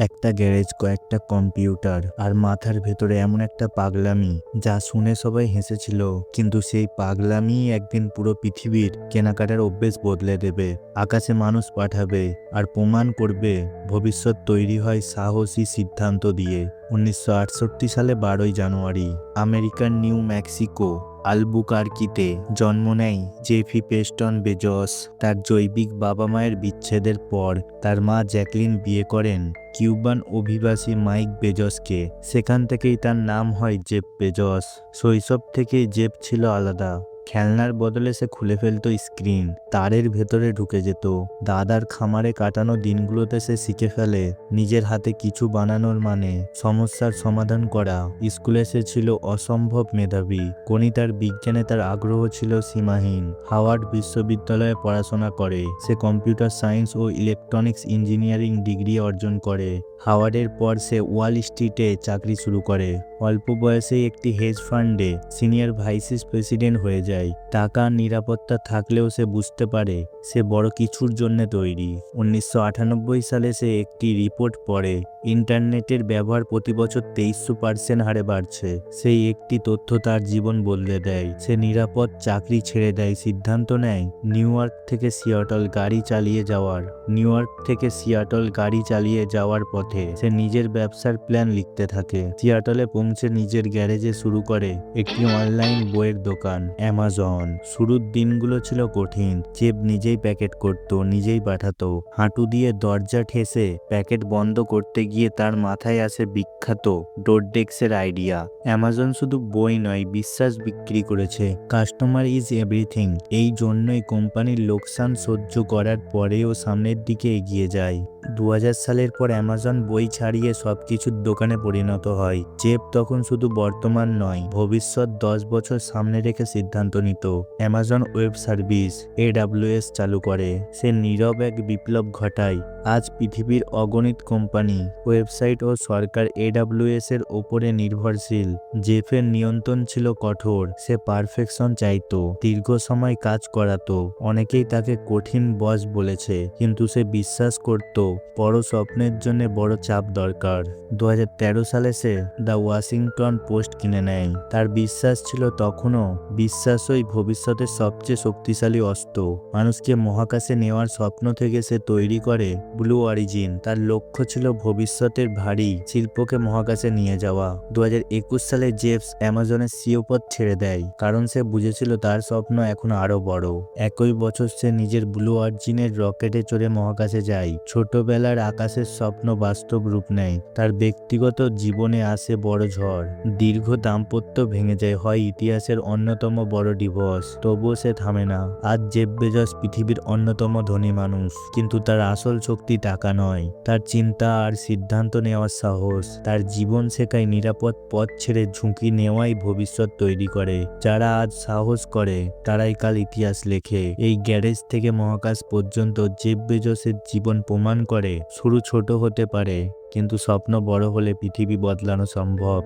একটা গ্যারেজ, কয়েকটা কম্পিউটার আর মাথার ভেতরে এমন একটা পাগলামি যা শুনে সবাই হেসেছিল। কিন্তু সেই পাগলামি একদিন পুরো পৃথিবীর কেনাকাটার অভ্যেস বদলে দেবে। আকাশে মানুষ পাঠাবে আর প্রমাণ করবে ভবিষ্যৎ তৈরি হয় সাহসী সিদ্ধান্ত দিয়ে। উনিশশো আটষট্টি সালে বারোই জানুয়ারি, আমেরিকার নিউ মেক্সিকো, আলবুকার্কিতে জন্ম নেয় জেফি পেস্টন বেজস। তার জৈবিক বাবা মায়ের বিচ্ছেদের পর তার মা জ্যাকলিন বিয়ে করেন কিউবান অভিবাসী মাইক বেজসকে। সেখান থেকেই তার নাম হয় জেফ বেজস। শৈশব থেকেই জেফ ছিল আলাদা। খেলনার বদলে সে খুলে ফেলতো স্ক্রিন। তারের ভেতরে ঢুকে যেত। দাদার খামারে কাটানো দিনগুলোতে সে শিখে ফেলে নিজের হাতে কিছু বানানোর মানে সমস্যার সমাধান করা। স্কুলে সে ছিল অসম্ভব মেধাবী। গণিতার বিজ্ঞানে তার আগ্রহ ছিল সীমাহীন। হাওয়ার্ড বিশ্ববিদ্যালয়ে পড়াশোনা করে। সে কম্পিউটার সায়েন্স ও ইলেকট্রনিক্স ইঞ্জিনিয়ারিং ডিগ্রি অর্জন করে। হাওয়ার্ডের পর সে ওয়াল স্ট্রিটে চাকরি শুরু করে। অল্প বয়সেই একটি হেজ ফান্ডে সিনিয়র ভাইসিস প্রেসিডেন্ট হয়ে যায়। টাকা নিরাপত্তা থাকলেও সে বুঝতে পারে সে বড় কিছুর জন্য তৈরি। উনিশশো আটানব্বই সালে সে একটি রিপোর্ট পড়ে, ইন্টারনেটের ব্যবহার প্রতি বছর তেইশশো পার্সেন্ট হারে বাড়ছে। সেই একটি তথ্য তার জীবন বদলে দেয়। সে নিরাপদ চাকরি ছেড়ে দেয়, সিদ্ধান্ত নেয় নিউ ইয়র্ক থেকে সিয়াটল গাড়ি চালিয়ে যাওয়ার। নিউ ইয়র্ক থেকে সিয়াটল গাড়ি চালিয়ে যাওয়ার পথে সে নিজের ব্যবসার প্ল্যান লিখতে থাকে। সিয়াটলে পৌঁছে নিজের গ্যারেজে শুরু করে একটি অনলাইন বইয়ের দোকান অ্যামাজন শুরুর দিনগুলো ছিল কঠিন। চেপ নিজেই প্যাকেট করত, নিজেই পাঠাতো। হাঁটু দিয়ে দরজা ঠেসে প্যাকেট বন্ধ করতে গিয়ে তার মাথায় আসে বিখ্যাত ডোরডেক্সের আইডিয়া অ্যামাজন শুধু বই নয়, বিশ্বাস বিক্রি করেছে। কাস্টমার ইজ এভরিথিং এই জন্যই কোম্পানির লোকসান সহ্য করার পরেও সামনের দিকে এগিয়ে যায়। দু হাজার সালের পর অ্যামাজন বই ছাড়িয়ে সব কিছুর দোকানে পরিণত হয়। জেব তখন শুধু বর্তমান নয়, ভবিষ্যৎ দশ বছর সামনে রেখে সিদ্ধান্ত নিত। অ্যামাজন ওয়েব সার্ভিস এডাব্লিউএস চালু করে। সে নীরব এক বিপ্লব ঘটায়। আজ পৃথিবীর অগণিত কোম্পানি, ওয়েবসাইট ও সরকার এডাব্লিউএস এর ওপরে নির্ভরশীল। জেফের নিয়ন্ত্রণ ছিল কঠোর, সে পারফেকশন চাইতো, দীর্ঘ সময় কাজ করাতো, অনেকেই তাকে কঠিন বস বলেছে, কিন্তু সে বিশ্বাস করত, বড় স্বপ্নের জন্য বড় চাপ দরকার। দু হাজার তেরো সালে সে দ্য ওয়াশিংটন পোস্ট কিনে নেয়। তার বিশ্বাস ছিল তখনও, বিশ্বাসই ভবিষ্যতের সবচেয়ে শক্তিশালী অস্ত্র। মানুষকে মহাকাশে নেওয়ার স্বপ্ন থেকে সে তৈরি করে ব্লু অরিজিন। তার লক্ষ্য ছিল ভবিষ্যতের ভারী শিল্পকে মহাকাশে নিয়ে যাওয়া। দু একুশ সালে জেফস অ্যামাজনের সিও পদ ছেড়ে দেয়, কারণ সে বুঝেছিল তার স্বপ্ন এখন আরও বড়। একই বছর সে নিজের ব্লু অরিজিনের রকেটে চড়ে মহাকাশে যায়। ছোটবেলার আকাশের স্বপ্ন বাস্তব রূপ নেয়। তার ব্যক্তিগত জীবনে আসে বড় ঝড়। দীর্ঘ দাম্পত্য ভেঙে যায়, হয় ইতিহাসের অন্যতম বড় ডিভোর্স। তবুও সে থামে না। আজ জেব বেজস পৃথিবীর অন্যতম ধনী মানুষ, কিন্তু তার আসল শক্তি টাকা নয়। তার চিন্তা আর সিদ্ধান্ত নেওয়ার সাহস, তার জীবন শেখায় নিরাপদ পথ ছেড়ে ঝুঁকি নেওয়াই ভবিষ্যৎ তৈরি করে। যারা আজ সাহস করে, তারাই কাল ইতিহাস লেখে। এই গ্যারেজ থেকে মহাকাশ পর্যন্ত জেব বেজসের জীবন প্রমাণ করে, শুরু ছোট হতে পারে, কিন্তু স্বপ্ন বড় হলে পৃথিবী বদলানো সম্ভব।